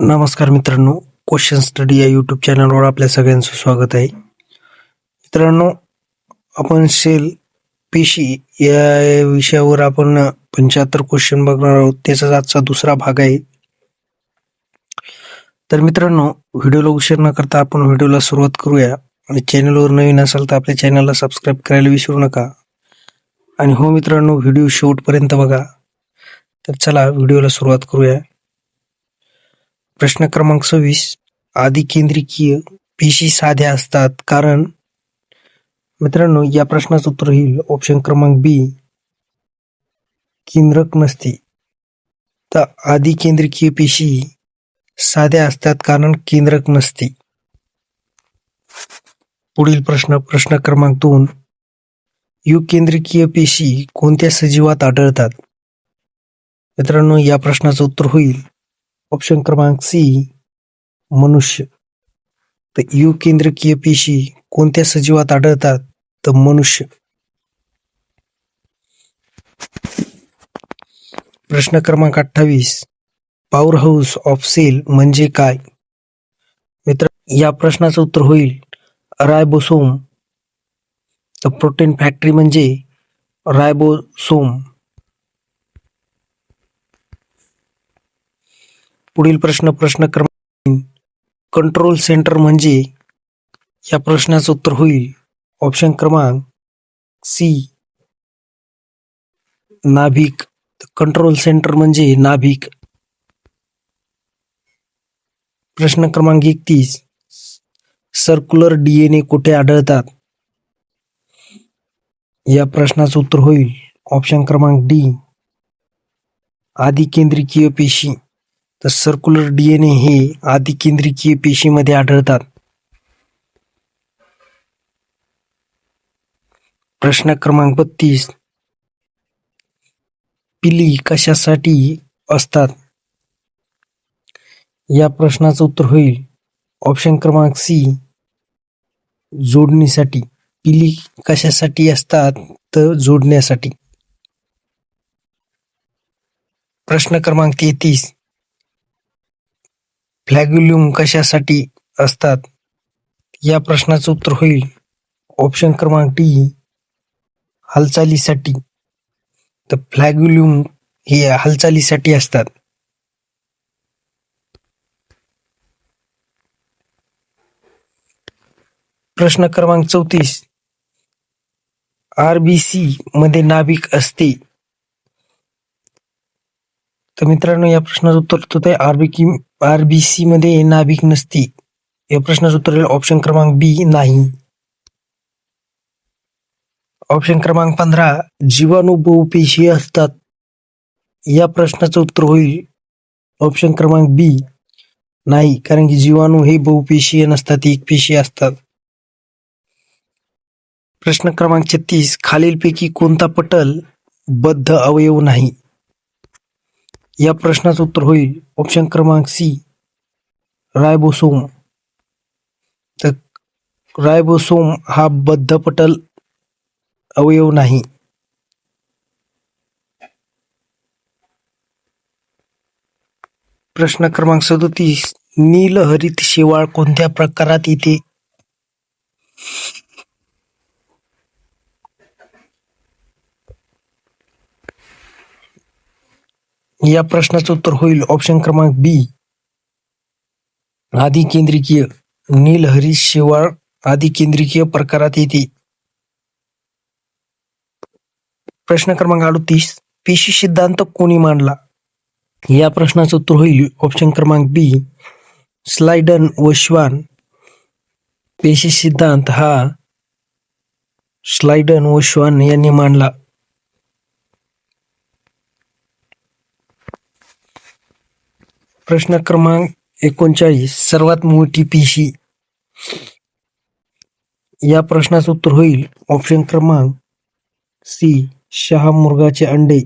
नमस्कार मित्रांनो question study या यूट्यूब चॅनलवर आपल्या सगळ्यांचं स्वागत आहे. मित्रांनो आपण सेल पेशी या विषयावर आपण पंच्याहत्तर क्वेश्चन बघणार आहोत. त्याचाच आजचा दुसरा भाग आहे. तर मित्रांनो व्हिडिओला उशीर न करता आपण व्हिडिओला सुरुवात करूया. आणि चॅनलवर नवीन असाल तर आपल्या चॅनलला सबस्क्राईब करायला विसरू नका. आणि हो मित्रांनो व्हिडिओ शेवटपर्यंत बघा. तर चला व्हिडिओला सुरुवात करूया. प्रश्न क्रमांक सव्वीस. आदिकेंद्रिकीय पेशी साध्या असतात कारण मित्रांनो या प्रश्नाचं उत्तर होईल ऑप्शन क्रमांक बी केंद्रक नसते. तर आदिकेंद्रिकीय पेशी साध्या असतात कारण केंद्रक नसते. पुढील प्रश्न प्रश्न क्रमांक दोन. युकेंद्रिकीय पेशी कोणत्या सजीवात आढळतात? मित्रांनो या प्रश्नाचं उत्तर होईल. ऑप्शन क्रमांक सी मनुष्य. तर यू केंद्रकीय पेशी कोणत्या सजीवात आढळतात? तर मनुष्य. प्रश्न क्रमांक अठ्ठावीस पॉवर हाऊस ऑफ सेल म्हणजे काय? मित्र या प्रश्नाचं उत्तर होईल रायबोसोम. तर प्रोटीन फॅक्टरी म्हणजे रायबोसोम. पुढील प्रश्न प्रश्न क्रमांक कंट्रोल सेंटर म्हणजे या प्रश्नाचं उत्तर होईल. ऑप्शन क्रमांक सी नाभिक. कंट्रोल सेंटर म्हणजे नाभिक. प्रश्न क्रमांक एकतीस. सर्क्युलर डीएनए कुठे आढळतात? या प्रश्नाचं उत्तर होईल. ऑप्शन क्रमांक डी आदिकेंद्रिकीय पेशी. तर सर्क्युलर डीएनए हे आदिकेंद्रिकीय पेशीमध्ये आढळतात. प्रश्न क्रमांक बत्तीस पिली कशासाठी असतात? या प्रश्नाचं उत्तर होईल. ऑप्शन क्रमांक सी. जोडणीसाठी. पिली कशासाठी असतात? तर जोडण्यासाठी. प्रश्न क्रमांक तेहतीस. फ्लॅग्युल्युम कशासाठी असतात? या प्रश्नाचं उत्तर होईल. ऑप्शन क्रमांक डी हालचालीसाठी. तर फ्लॅग्युल्युम हे हालचालीसाठी असतात. प्रश्न क्रमांक चौतीस आरबीसी मध्ये नाभिक असते. तर मित्रांनो या प्रश्नाचं उत्तर होत आहे आरबीकी आरबीसी मध्ये नाभिक नसते. या प्रश्नाचं उत्तर ऑप्शन क्रमांक बी नाही. ऑप्शन क्रमांक पंधरा जीवाणू बहुपेशीय असतात. या प्रश्नाचं उत्तर होईल ऑप्शन क्रमांक बी नाही कारण की जीवाणू हे बहुपेशीय नसतात एकपेशीय असतात. प्रश्न क्रमांक छत्तीस खालीलपैकी कोणता पटल बद्ध अवयव नाही? या प्रश्नाचं उत्तर होईल. ऑप्शन क्रमांक सी रायबोसोम. तर रायबोसोम हा बद्धपटल अवयव नाही. प्रश्न क्रमांक सदोतीस नीलहरित शेवाळ कोणत्या प्रकारात येते? या प्रश्नाचं उत्तर होईल. ऑप्शन क्रमांक बी आधी केंद्रिकीय नीलहरी शेवाळ आधी केंद्रिकीय प्रकारात येते. प्रश्न क्रमांक अडतीस. पेशी सिद्धांत कोणी मांडला? या प्रश्नाचं उत्तर होईल. ऑप्शन क्रमांक बी स्लायडन व श्वान. पेशी सिद्धांत हा स्लायडन व श्वान यांनी मांडला. प्रश्न क्रमांक एकोणचाळीस सर्वात मोठी पेशी. या प्रश्नाचं उत्तर होईल. ऑप्शन क्रमांक सी शहामृगाचे अंडे.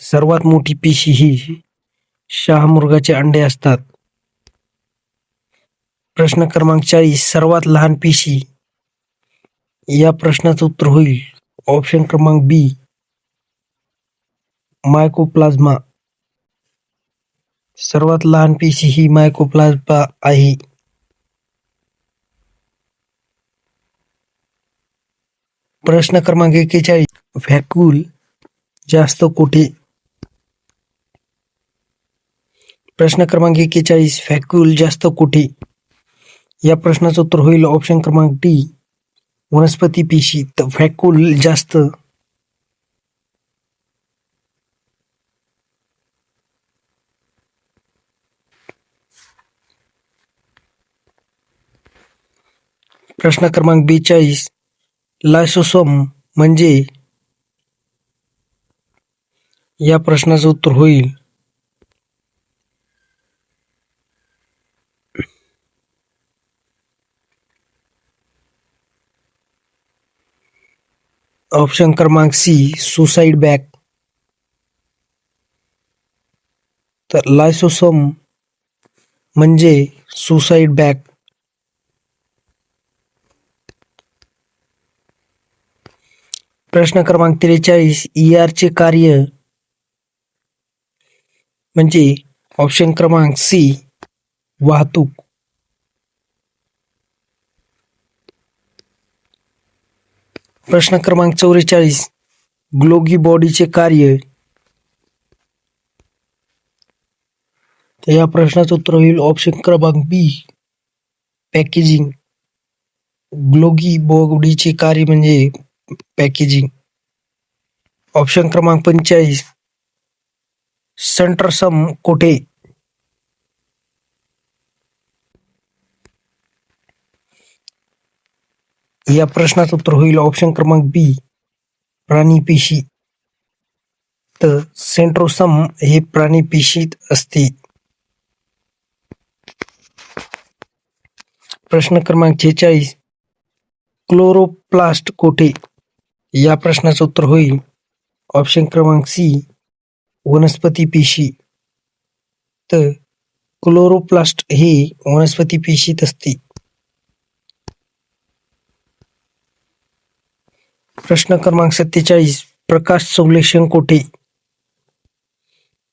सर्वात मोठी पेशी ही शहामृगाचे अंडे असतात. प्रश्न क्रमांक चाळीस सर्वात लहान पेशी. या प्रश्नाचं उत्तर होईल. ऑप्शन क्रमांक बी मायकोप्लाझ्मा सर्वात लहान पेशी ही मायकोप्लाझ्मा आहे. प्रश्न क्रमांक एक्केचाळीस. व्हॅक्यूल जास्त कुठे? प्रश्न क्रमांक एक्केचाळीस. व्हॅक्यूल जास्त कुठे? या प्रश्नाचं उत्तर होईल ऑप्शन क्रमांक डी वनस्पती पेशी तर व्हॅक्यूल जास्त प्रश्न क्रमांक बेचाळीस लायसोसोम म्हणजे या प्रश्नाचं उत्तर होईल. ऑप्शन क्रमांक सी सुसाईड बॅग तर लायसोसोम म्हणजे सुसाईड बॅग प्रश्न क्रमांक त्रेचाळीस ER चे कार्य म्हणजे ऑप्शन क्रमांक सी वाहतूक. प्रश्न क्रमांक चौवेचाळीस ग्लोगी बॉडीचे कार्य. तर या प्रश्नाचं उत्तर होईल ऑप्शन क्रमांक बी पॅकेजिंग ग्लोगी बॉडीचे कार्य म्हणजे पॅकेजिंग ऑप्शन क्रमांक पंचेचाळीस. सेंट्रसम कोठे? या प्रश्नाचं उत्तर होईल ऑप्शन क्रमांक बी प्राणी पेशी. तर सेंट्रोसम हे प्राणी पेशीत असते. प्रश्न क्रमांक छेचाळीस. क्लोरोप्लास्ट कोठे? या प्रश्नाचं उत्तर होईल. ऑप्शन क्रमांक सी वनस्पती पेशी. तर क्लोरोप्लास्ट हे वनस्पती पेशीत असते. प्रश्न क्रमांक सत्तेचाळीस प्रकाश संश्लेषण कोठे?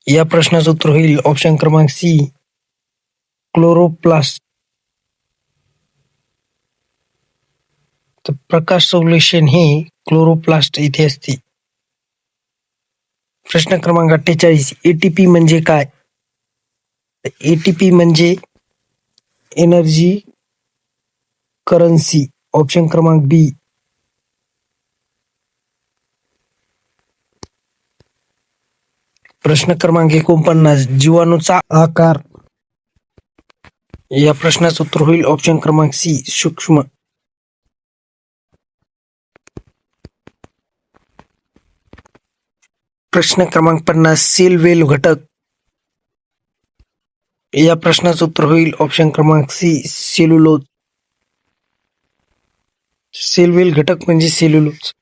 या प्रश्नाचं उत्तर होईल. ऑप्शन क्रमांक सी क्लोरोप्लास्ट तर प्रकाश संश्लेषण हे क्लोरोप्लास्ट इथे असते. प्रश्न क्रमांक अठ्ठेचाळीस एटीपी म्हणजे काय? एटीपी म्हणजे एनर्जी करन्सी ऑप्शन क्रमांक बी प्रश्न क्रमांक एकोणपन्नास जीवाणूचा आकार. या प्रश्नाचं उत्तर होईल ऑप्शन क्रमांक सी सूक्ष्म. प्रश्न क्रमांक पन्नास सेल वेल घटक. या प्रश्नाचं उत्तर होईल ऑप्शन क्रमांक सी सेल्युलोज. सेल वेल घटक म्हणजे सेल्युलोज.